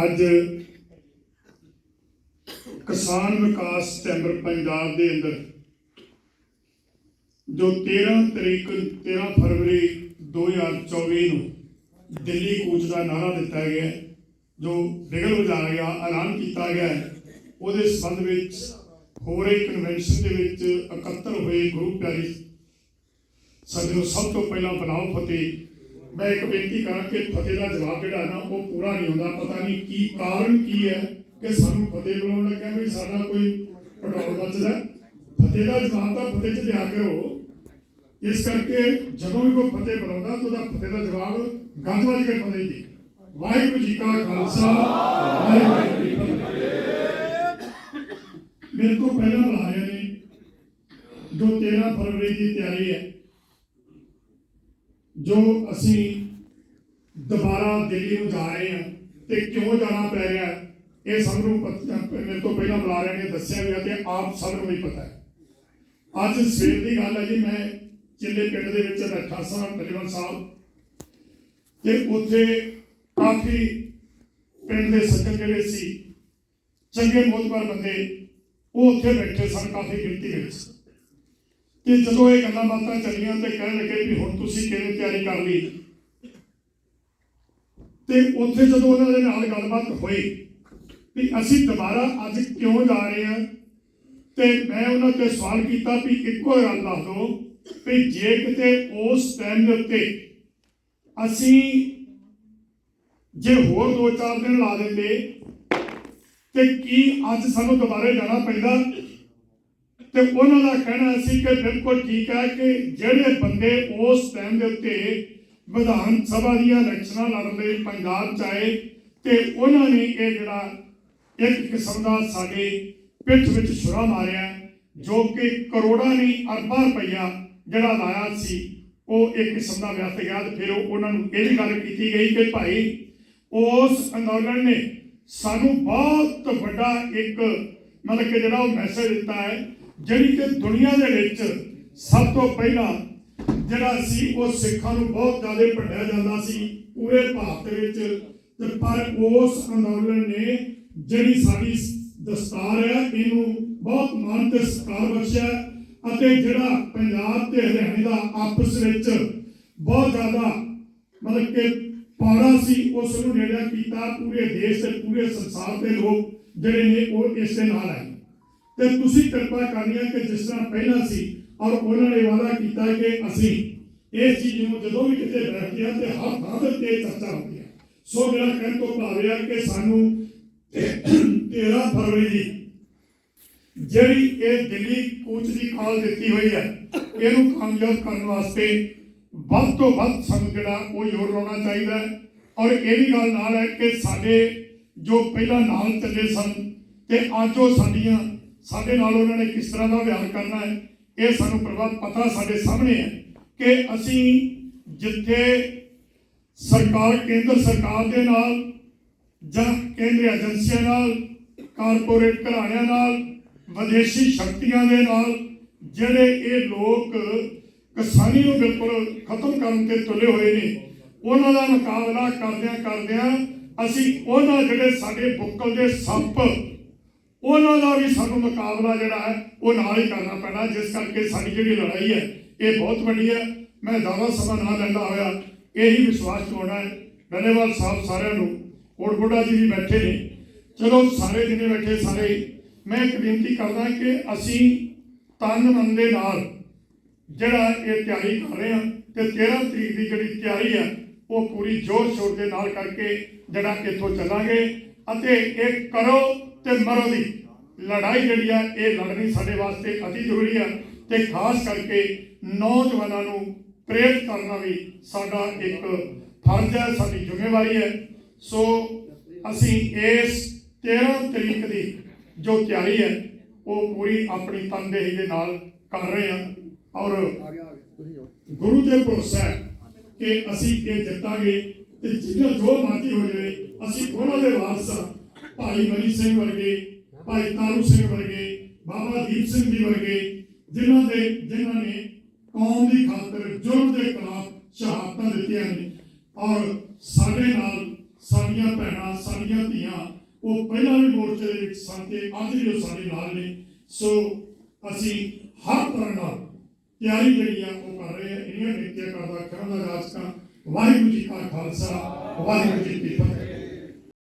ਅੱਜ ਕਿਸਾਨ ਵਿਕਾਸ ਚੈਂਬਰ ਪੰਜਾਬ ਦੇ ਅੰਦਰ ਜੋ 13 ਤਰੀਕ 13 ਫਰਵਰੀ 2024 ਨੂੰ ਦਿੱਲੀ ਕੂਚ ਦਾ ਨਾਰਾ ਦਿੱਤਾ ਗਿਆ ਜੋ ਬਿਗਲ ਵਜਾਇਆ ਗਿਆ ਐਲਾਨ ਕੀਤਾ ਗਿਆ ਹੈ, ਉਹਦੇ ਸੰਬੰਧ ਵਿੱਚ ਹੋ ਰਹੀ ਕਨਵੈਨਸ਼ਨ ਦੇ ਵਿੱਚ ਇਕੱਤਰ ਹੋਏ ਗੁਰੂ ਪਿਆਰੇ ਸਾਡੇ ਸਭ ਤੋਂ ਪਹਿਲਾਂ ਬਣਾਓ ਫਤਿਹ ਮੈਂ ਇੱਕ ਬੇਨਤੀ ਕਰਾਂ ਕਿ ਫਤਿਹ ਦਾ ਜਵਾਬ ਜਿਹੜਾ ਨਾ, ਉਹ ਪੂਰਾ ਨਹੀਂ ਹੁੰਦਾ। ਪਤਾ ਨਹੀਂ ਕੀ ਕਾਰਨ ਕੀ ਹੈ ਕਿ ਸਾਨੂੰ ਫਤਿਹ ਬੁਲਾਉਣ ਲੱਗਿਆ ਵੀ ਸਾਡਾ ਕੋਈ ਪੈਟਰੋਲ ਬਚਦਾ। ਫਤਿਹ ਦਾ ਜਵਾਬ ਤਾਂ ਫਤਿਹ ਚ ਦਿਆ ਕਰੋ। ਇਸ ਕਰਕੇ ਜਦੋਂ ਵੀ ਕੋਈ ਫਤਿਹ ਬੁਲਾਉਂਦਾ ਤਾਂ ਉਹਦਾ ਫਤਿਹ ਦਾ ਜਵਾਬ ਗੱਜ ਵੱਜ ਕੇ ਫਤਿਹ ਦੀ ਵਾਹਿਗੁਰੂ ਜੀ ਕਾ ਖਾਲਸਾ, ਵਾਹਿਗੁਰੂ ਜੀ ਕੀ ਫਤਿਹ। ਮੇਰੇ ਤੋਂ ਪਹਿਲਾਂ ਬੁਲਾ ਨੇ ਜੋ 13 ਫਰਵਰੀ ਦੀ ਤਿਆਰੀ ਹੈ। ਜੋ ਅਸੀਂ ਦੁਬਾਰਾ ਦਿੱਲੀ ਨੂੰ ਜਾ ਰਹੇ ਹਾਂ ਤੇ ਕਿਉਂ ਜਾਣਾ ਪੈ ਰਿਹਾ ਇਹ ਸਭ ਨੂੰ ਪਤਾ ਮੇਰੇ ਤੋਂ ਪਹਿਲਾਂ ਬੁਲਾ ਰਹੇ ਨੇ, ਦੱਸਿਆ ਗਿਆ ਤੇ ਆਪ ਸਭ ਨੂੰ ਵੀ ਪਤਾ ਹੈ। ਅੱਜ ਸਵੇਰ ਦੀ ਗੱਲ ਹੈ ਜੀ, ਮੈਂ ਚਿੱਲੇ ਪਿੰਡ ਦੇ ਵਿੱਚ ਬੈਠਾ ਸਾਂ ਪਰਿਵਾਰ ਸਾਹਿਬ। ਤੇ ਉੱਥੇ ਕਾਫੀ ਪਿੰਡ ਦੇ ਸੱਜਣ ਜਿਹੜੇ ਸੀ, ਚੰਗੇ ਮੋਤਬਰ ਬੰਦੇ, ਉਹ ਉੱਥੇ ਬੈਠੇ ਸਨ, ਕਾਫੀ ਗਿਣਤੀ ਵਿੱਚ। ਕਿ ਜਦੋਂ ਇਹ ਗੱਲਾਂ ਬਾਤਾਂ ਚੱਲੀਆਂ ਤੇ ਕਹਿਣ ਲੱਗੇ ਵੀ ਹੁਣ ਤੁਸੀਂ ਕਿਵੇਂ ਤਿਆਰੀ ਕਰ ਲਈ? ਤੇ ਉੱਥੇ ਜਦੋਂ ਉਹਨਾਂ ਦੇ ਨਾਲ ਗੱਲਬਾਤ ਹੋਈ ਵੀ ਅਸੀਂ ਦੁਬਾਰਾ ਅੱਜ ਕਿਉਂ ਜਾ ਰਹੇ ਹਾਂ? ਤੇ ਮੈਂ ਉਹਨਾਂ ਤੇ ਸਵਾਲ ਕੀਤਾ ਵੀ ਇੱਕੋ ਗੱਲ ਦੱਸ ਦਿਓ ਵੀ ਜੇ ਕਿਤੇ ਉਸ ਟਾਈਮ ਦੇ ਉੱਤੇ ਅਸੀਂ ਜੇ ਹੋਰ ਦੋ ਚਾਰ ਦਿਨ ਲਾ ਦਿੰਦੇ, ਤੇ ਕੀ ਅੱਜ ਸਾਨੂੰ ਦੁਬਾਰਾ ਜਾਣਾ ਪੈਂਦਾ? ਤੇ ਉਹਨਾਂ ਦਾ ਕਹਿਣਾ ਸੀ ਕਿ ਬਿਲਕੁਲ ਠੀਕ ਹੈ ਕਿ ਜਿਹੜੇ ਬੰਦੇ ਉਸ ਟਾਈਮ ਦੇ ਉੱਤੇ ਵਿਧਾਨ ਸਭਾ ਦੀਆਂ ਇਲੈਕਸ਼ਨਾਂ ਲੜਨ ਲਈ ਪੰਜਾਬ ਚ ਆਏ, ਤੇ ਉਹਨਾਂ ਨੇ ਇਹ ਜਿਹੜਾ ਇੱਕ ਕਿਸਮ ਦਾ ਸਾਡੇ ਪਿੱਠ ਵਿੱਚ ਛੁਰਾ ਮਾਰਿਆ, ਜੋ ਕਿ ਕਰੋੜਾਂ ਨਹੀਂ, ਅਰਬਾਂ ਰੁਪਈਆ ਜਿਹੜਾ ਲਾਇਆ ਸੀ, ਉਹ ਇੱਕ ਕਿਸਮ ਦਾ ਵਿਅਰਥ ਗਿਆ ਫਿਰ ਉਹਨਾਂ ਨੂੰ ਇਹ ਵੀ ਗੱਲ ਕੀਤੀ ਗਈ ਕਿ ਭਾਈ ਉਸ ਅੰਦੋਲਨ ਨੇ ਸਾਨੂੰ ਬਹੁਤ ਵੱਡਾ ਇੱਕ ਮਤਲਬ ਕਿ ਜਿਹੜਾ ਉਹ ਮੈਸੇਜ ਦਿੱਤਾ ਹੈ ਜਿਹੜੀ ਕਿ ਦੁਨੀਆ ਦੇ ਵਿੱਚ ਸਭ ਤੋਂ ਪਹਿਲਾਂ ਜਿਹੜਾ ਸੀ, ਉਹ ਸਿੱਖਾਂ ਨੂੰ ਬਹੁਤ ਜ਼ਿਆਦਾ ਭੰਡਿਆ ਜਾਂਦਾ ਸੀ, ਪੂਰੇ ਭਾਰਤ ਵਿੱਚ। ਤੇ ਪਰ ਉਸ ਅੰਦੋਲਨ ਨੇ ਜਿਹੜੀ ਸਾਡੀ ਦਸਤਾਰ ਹੈ, ਇਹਨੂੰ ਬਹੁਤ ਮਾਨ ਤੇ ਸਤਿਕਾਰ ਬਖਸ਼ਿਆ ਅਤੇ ਜਿਹੜਾ ਪੰਜਾਬ ਤੇ ਹਰਿਆਣੇ ਦਾ ਆਪਸ ਵਿੱਚ ਬਹੁਤ ਜ਼ਿਆਦਾ ਮਤਲਬ ਕਿ ਪਾੜਾ ਸੀ, ਉਸ ਨੂੰ ਜਿਹੜਾ ਕੀਤਾ, ਪੂਰੇ ਦੇਸ਼ ਤੇ ਪੂਰੇ ਸੰਸਾਰ ਦੇ ਲੋਕ ਜਿਹੜੇ ਨੇ, ਉਹ ਇਸ ਦੇ ਨਾਲ ਆਏ। ਤੇ ਤੁਸੀਂ ਕਿਰਪਾ ਕਰਨੀ ਹੈ ਕਿ ਜਿਸ ਤਰ੍ਹਾਂ ਪਹਿਲਾਂ ਸੀ ਔਰ ਉਹਨਾਂ ਨੇ ਵਾਅਦਾ ਕੀਤਾ ਕਿ ਅਸੀਂ ਇਸ ਚੀਜ਼ ਨੂੰ ਜਦੋਂ ਵੀ ਕਿਤੇ ਬੈਠਦੇ ਹਾਂ ਤੇ ਹਰ ਥਾਂ ਤੇ ਚਰਚਾ ਹੁੰਦੀ ਹੈ। ਸੋ ਮੇਰਾ ਕਹਿਣ ਤੋਂ ਭਾਵ ਇਹ ਹੈ ਕਿ ਸਾਨੂੰ 13 ਫਰਵਰੀ ਦੀ ਜਿਹੜੀ ਇਹ ਦਿੱਲੀ ਕੋਚ ਦੀ ਕਾਲ ਦਿੱਤੀ ਹੋਈ ਹੈ, ਇਹਨੂੰ ਕਾਮਯਾਬ ਕਰਨ ਵਾਸਤੇ ਵੱਧ ਤੋਂ ਵੱਧ ਸਾਨੂੰ ਜਿਹੜਾ ਉਹ ਜ਼ੋਰ ਲਾਉਣਾ ਚਾਹੀਦਾ ਹੈ। ਔਰ ਇਹ ਵੀ ਗੱਲ ਨਾਲ ਹੈ ਕਿ ਸਾਡੇ ਜੋ ਪਹਿਲਾਂ ਨਾਲ ਚੱਲੇ ਸਨ ਤੇ ਅੱਜ ਉਹ ਸਾਡੀਆਂ ਸਾਡੇ ਨਾਲ ਉਹਨਾਂ ਨੇ ਕਿਸ ਤਰ੍ਹਾਂ ਦਾ ਵਿਹਾਰ ਕਰਨਾ ਹੈ, ਇਹ ਸਾਨੂੰ ਪ੍ਰਭਾਵ ਪਤਾ ਸਾਡੇ ਸਾਹਮਣੇ ਹੈ ਕਿ ਅਸੀਂ ਜਿੱਥੇ ਸਰਕਾਰ, ਕੇਂਦਰ ਸਰਕਾਰ ਦੇ ਨਾਲ ਜਾਂ ਕੇਂਦਰੀ ਏਜੰਸੀਆਂ ਨਾਲ, ਕਾਰਪੋਰੇਟ ਘਰਾਣਿਆਂ ਨਾਲ, ਵਿਦੇਸ਼ੀ ਸ਼ਕਤੀਆਂ ਦੇ ਨਾਲ ਜਿਹੜੇ ਇਹ ਲੋਕ ਕਿਸਾਨੀ ਨੂੰ ਬਿਲਕੁਲ ਖਤਮ ਕਰਨ ਤੇ ਤੁਲੇ ਹੋਏ ਨੇ, ਉਹਨਾਂ ਦਾ ਮੁਕਾਬਲਾ ਕਰਦਿਆਂ ਕਰਦਿਆਂ ਅਸੀਂ ਉਹਨਾਂ ਜਿਹੜੇ ਸਾਡੇ ਬੁੱਕਲ ਦੇ ਸੱਪ ਉਹਨਾਂ ਦਾ ਵੀ ਸਾਨੂੰ ਮੁਕਾਬਲਾ ਜਿਹੜਾ ਹੈ, ਉਹ ਨਾਲ ਹੀ ਕਰਨਾ ਪੈਣਾ, ਜਿਸ ਕਰਕੇ ਸਾਡੀ ਜਿਹੜੀ ਲੜਾਈ ਹੈ, ਇਹ ਬਹੁਤ ਵੱਡੀ ਹੈ। ਮੈਂ ਜ਼ਿਆਦਾ ਸਮਾਂ ਨਾ ਲੈਂਦਾ ਹੋਇਆ, ਇਹੀ ਵਿਸ਼ਵਾਸ ਦਿਵਾਉਣਾ ਹੈ। ਧੰਨਵਾਦ ਸਾਹਿਬ ਸਾਰਿਆਂ ਨੂੰ। ਹੋਰ ਬੁੱਢਾ ਜੀ ਵੀ ਬੈਠੇ ਨੇ। ਚਲੋ, ਸਾਰੇ ਜਿਹਨੇ ਬੈਠੇ, ਸਾਰੇ। ਮੈਂ ਇੱਕ ਬੇਨਤੀ ਕਰਦਾ ਕਿ ਅਸੀਂ ਤਨ ਮਨ ਦੇ ਨਾਲ ਜਿਹੜਾ ਇਹ ਤਿਆਰੀ ਕਰ ਰਹੇ ਹਾਂ ਤੇ 13 ਤਰੀਕ ਦੀ ਜਿਹੜੀ ਤਿਆਰੀ ਹੈ, ਉਹ ਪੂਰੀ ਜੋਰ ਸ਼ੋਰ ਦੇ ਨਾਲ ਕਰਕੇ ਜਿਹੜਾ ਇੱਥੋਂ ਚੱਲਾਂਗੇ। ਅਤੇ ਇਹ ਕਰੋ ਤੇ ਮਰੋ ਦੀ। ਲੜਾਈ ਜਿਹੜੀ ਆ, ਇਹ ਲੜਨੀ ਸਾਡੇ ਵਾਸਤੇ ਅਤੀ ਜ਼ਰੂਰੀ ਆ ਤੇ ਖਾਸ ਕਰਕੇ ਨੌਜਵਾਨਾਂ ਨੂੰ ਪ੍ਰੇਰਿਤ ਕਰਨਾ ਵੀ ਸਾਡਾ ਇੱਕ ਫਰਜ਼ ਹੈ ਸਾਡੀ ਜ਼ਿੰਮੇਵਾਰੀ ਹੈ ਸੋ ਅਸੀਂ ਇਸ 13 ਤਰੀਕ ਦੀ ਜੋ ਤਿਆਰੀ ਹੈ ਉਹ ਪੂਰੀ ਆਪਣੀ ਤਨਦੇਹੀ ਦੇ ਨਾਲ ਕਰ ਰਹੇ ਹਾਂ ਔਰ ਗੁਰੂ ਦੇ ਭਰੋਸਾ ਹੈ ਕਿ ਅਸੀਂ ਇਹ ਜਿੱਤਾਂਗੇ। ਤੇ ਜਿੰਨਾ ਜੋ ਮਰਜ਼ੀ ਹੋ ਜਾਵੇ ਅਸੀਂ ਉਹਨਾਂ ਦੇ ਵਾਰਸ ਹਾਂ। ਭਾਈ ਮਨੀ ਸਿੰਘ ਵਰਗੇ, ਭਾਈ ਤਾਰੂ ਸਿੰਘ ਵਰਗੇ, ਬਾਬਾ ਦੀਪ ਸਿੰਘ ਜੀ ਵਰਗੇ, ਜਿਨ੍ਹਾਂ ਦੇ ਜਿਨ੍ਹਾਂ ਨੇ ਕੌਮ ਦੀ ਖਾਤਰ ਜੁਰਮ ਦੇ ਖਿਲਾਫ ਸ਼ਹਾਦਤਾਂ ਦਿੱਤੀਆਂ ਨੇ। ਔਰ ਸਾਡੇ ਨਾਲ ਸਾਡੀਆਂ ਭੈਣਾਂ, ਸਾਡੀਆਂ ਧੀਆਂ, ਉਹ ਪਹਿਲਾਂ ਵੀ ਮੋਰਚੇ ਦੇ ਵਿੱਚ ਸਨ ਤੇ ਅੱਜ ਵੀ ਉਹ ਸਾਡੇ ਨਾਲ ਨੇ। ਸੋ ਅਸੀਂ ਹਰ ਤਰ੍ਹਾਂ ਨਾਲ ਤਿਆਰੀ ਜਿਹੜੀ ਆ ਉਹ ਕਰ ਰਹੇ ਆ ਇੰਨੀਆਂ ਬੇਨਤੀਆਂ ਕਰਦਾ ਕਰਾਂ ਦਾ ਰਾਜਕਾਂ ਵਾਹਿਗੁਰੂ ਜੀ ਕਾ ਖਾਲਸਾ ਵਾਹਿਗੁਰੂ ਜੀ ਕੀ ਫਤਿਹ